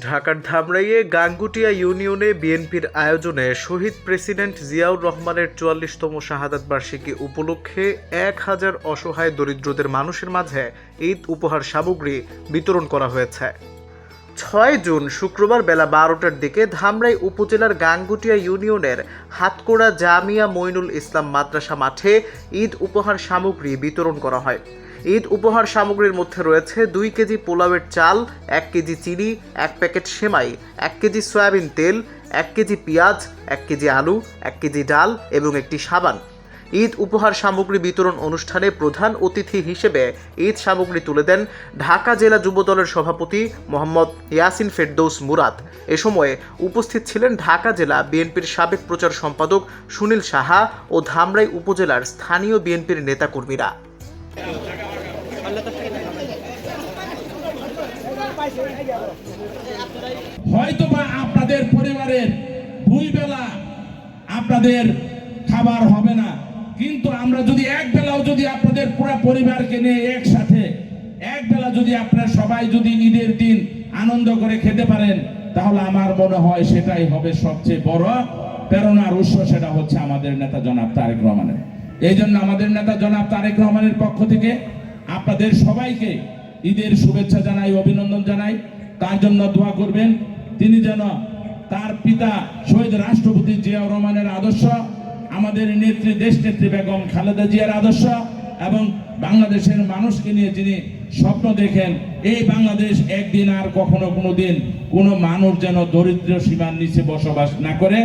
ঢাকার ধামরাইয়ে গাঙ্গুটিয়া ইউনিয়নে বিএনপির আয়োজনে শহীদ প্রেসিডেন্ট জিয়াউর রহমানের চুয়াল্লিশতম শাহাদাত বার্ষিকী উপলক্ষে এক হাজার অসহায় দরিদ্রদের মানুষের মাঝে ঈদ উপহার সামগ্রী বিতরণ করা হয়েছে। ছয় জুন শুক্রবার বেলা বারোটার দিকে ধামরাই উপজেলার গাঙ্গুটিয়া ইউনিয়নের হাতকোড়া জামিয়া মইনুল ইসলাম মাদ্রাসা মাঠে ঈদ উপহার সামগ্রী বিতরণ করা হয়। ঈদ উপহার সামগ্রীর মধ্যে রয়েছে দুই কেজি পোলাওয়ের চাল, এক কেজি চিনি, এক প্যাকেট সেমাই, এক কেজি সয়াবিন তেল, এক কেজি পেঁয়াজ, এক কেজি আলু, এক কেজি ডাল এবং একটি সাবান। ঈদ উপহার সামগ্রী বিতরণ অনুষ্ঠানে প্রধান অতিথি হিসেবে ঈদ সামগ্রী তুলে দেন ঢাকা জেলা যুবদলের সভাপতি মোহাম্মদ ইয়াসিন ফেরদৌস মুরাদ। এ সময়ে উপস্থিত ছিলেন ঢাকা জেলা বিএনপির সাবেক প্রচার সম্পাদক সুনীল সাহা ও ধামরাই উপজেলার স্থানীয় বিএনপির নেতাকর্মীরা। হয়তো বা আপনাদের পরিবারের দুই বেলা আপনাদের খাবার হবে না, কিন্তু আমরা যদি এক বেলাও যদি আপনাদের পুরো পরিবারকে নিয়ে একসাথে এক বেলা যদি আপনারা সবাই যদি ঈদের দিন আনন্দ করে খেতে পারেন, তাহলে আমার মনে হয় সেটাই হবে সবচেয়ে বড় প্রেরণার উৎস, সেটা হচ্ছে আমাদের নেতা জনাব তারেক রহমানের। এই জন্য আমাদের নেতা জনাব তারেক রহমানের পক্ষ থেকে আপনাদের সবাইকে ঈদের শুভেচ্ছা জানাই, অভিনন্দন জানাই। তার জন্য দোয়া করবেন? তিনি যেন তার পিতা শহীদ রাষ্ট্রপতি জিয়াউর রহমানের আদর্শ, আমাদের নেত্রী দেশ নেত্রী বেগম খালেদা জিয়ার আদর্শ এবং বাংলাদেশের মানুষকে নিয়ে যিনি স্বপ্ন দেখেন, এই বাংলাদেশ একদিন আর কখনো কোনো দিন কোনো মানুষ যেন দরিদ্র সীমার নিচে বসবাস না করে।